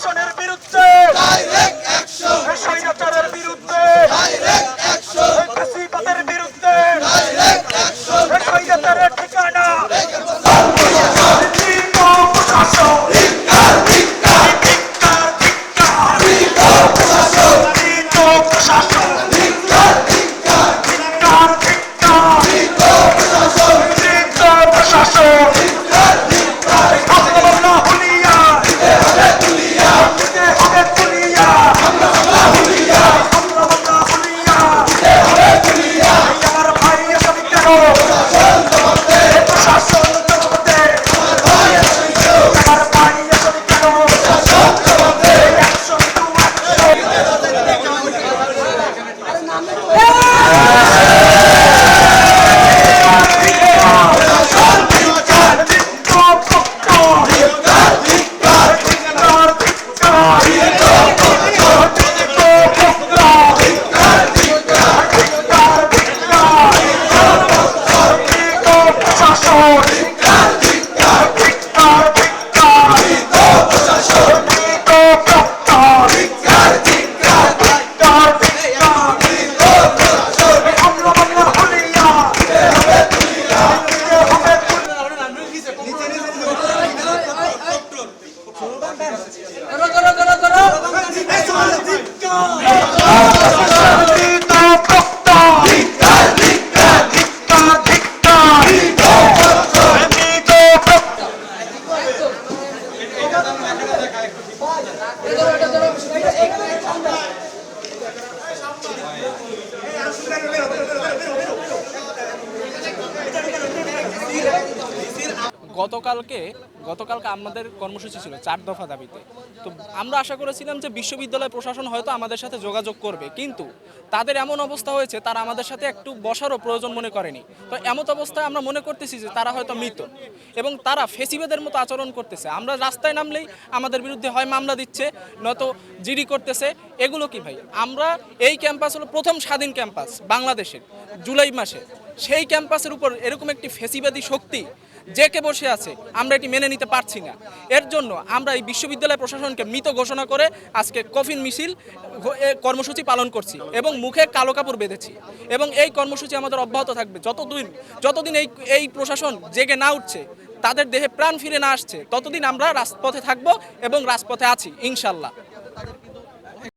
প্রশাসনের বিরুদ্ধে ধিক্কার গতকালকে গতকালকে আমাদের কর্মসূচি ছিল চার দফা দাবিতে। তো আমরা আশা করেছিলাম যে বিশ্ববিদ্যালয় প্রশাসন হয়তো আমাদের সাথে যোগাযোগ করবে, কিন্তু তাদের এমন অবস্থা হয়েছে, তারা আমাদের সাথে একটু বসারও প্রয়োজন মনে করেনি। তো এমন অবস্থায় আমরা মনে করতেছি যে তারা হয়তো মৃত এবং তারা ফেসিবেদের মতো আচরণ করতেছে। আমরা রাস্তায় নামলেই আমাদের বিরুদ্ধে হয় মামলা দিচ্ছে, নয়তো জিডি করতেছে। এগুলো কি ভাই? আমরা এই ক্যাম্পাস হলো প্রথম স্বাধীন ক্যাম্পাস বাংলাদেশের, জুলাই মাসে। সেই ক্যাম্পাসের উপর এরকম একটি ফেসিবাদী শক্তি যে কে বসে আছে, আমরা এটি মেনে নিতে পারছি না। এর জন্য আমরা এই বিশ্ববিদ্যালয় প্রশাসনকে মৃত ঘোষণা করে আজকে কফিন মিছিল কর্মসূচি পালন করছি এবং মুখে কালো কাপড় বেঁধেছি। এবং এই কর্মসূচি আমাদের অব্যাহত থাকবে। যতদিন যতদিন এই এই প্রশাসন জেগে না উঠছে, তাদের দেহে প্রাণ ফিরে না আসছে, ততদিন আমরা রাজপথে থাকব এবং রাজপথে আছি, ইনশাল্লাহ।